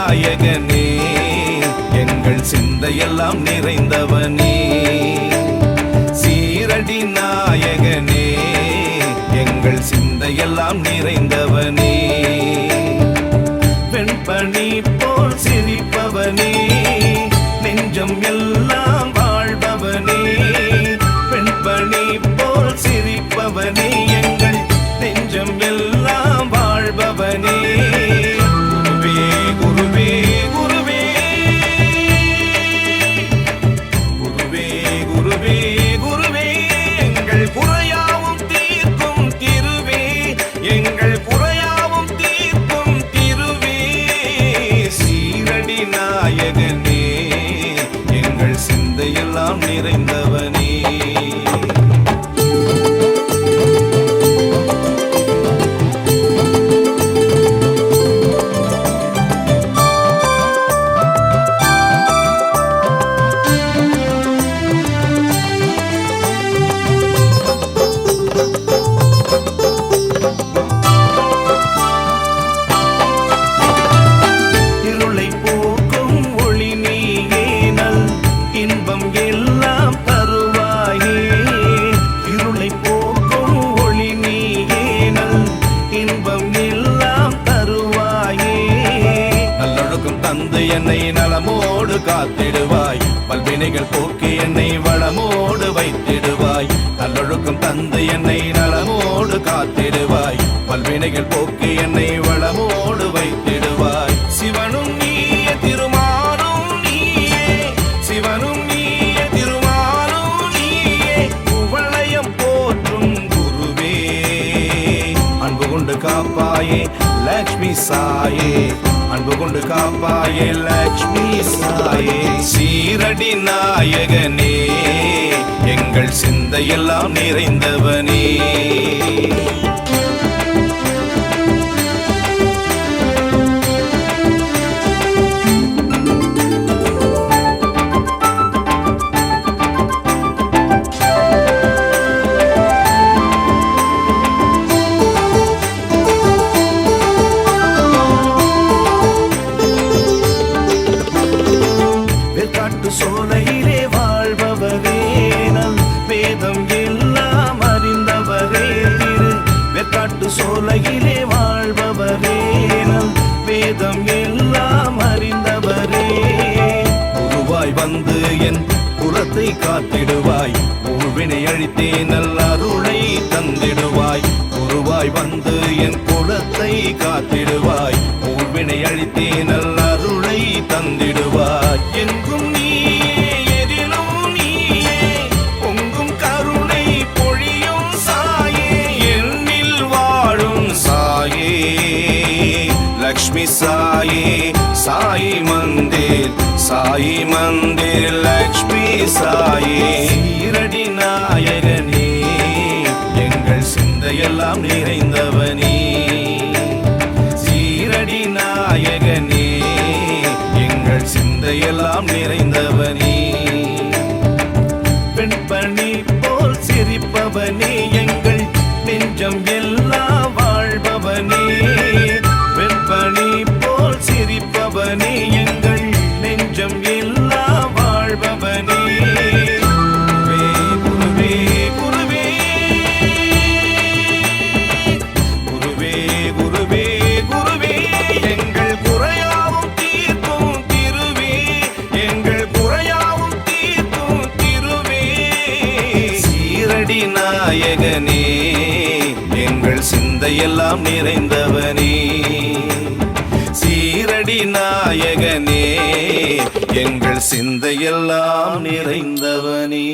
நாயகனே எங்கள் சிந்தையெல்லாம் நிறைந்தவனே. சீரடி நாயகனே எங்கள் சிந்தையெல்லாம் நிறைந்தவனே. வெண்பணி போல் சிரிப்பவனே நெஞ்சம் எல்லாம் வாழ்பவனே. வெண்பணி போல் சிரிப்பவனே எங்கள் நெஞ்சம் எல்லாம் வாழ்பவனே. எங்கள் சிந்தையெல்லாம் நிறைந்தவர் நல்லொழுக்கும் என்னை நலமோடு காத்திடுவாய். பல்வினைகள் போக்கி என்னை வளமோடு வைத்திடுவாய். நல்லொழுக்கம் தந்து என்னை நலமோடு காத்திடுவாய். பல்வினைகள் போக்கி என்னை லக்ஷ்மி சாயே. அன்பு கொண்டு காப்பாயே லக்ஷ்மி சாயே. சீரடி நாயகனே எங்கள் சிந்தையெல்லாம் நிறைந்தவனே. குலத்தை காத்திடுவாய். ஊழ்வினை அழித்தே நல்ல அருளை தந்திடுவாய். குருவாய் வந்து என் குலத்தை காத்திடுவாய். ஊழ்வினை அழித்தே நல்ல அருளை தந்திடுவாய். எங்கும் நீ சாயே சாயே. லக்ஷ்மி சாயே சாயி மந்திர் சாயி மந்திர் லக்ஷ்மி சாயி. ஈரடி நாயகனே எங்கள் சிந்தையெல்லாம் நிறைந்தவனே. சீரடி நாயகனே எங்கள் சிந்தையெல்லாம் நிறைந்தவனே. பெண் பணி போல் சிரிப்பவனே நாயகனே எங்கள் சிந்தையெல்லாம் நிறைந்தவனே. சீரடி நாயகனே எங்கள் சிந்தையெல்லாம் நிறைந்தவனே.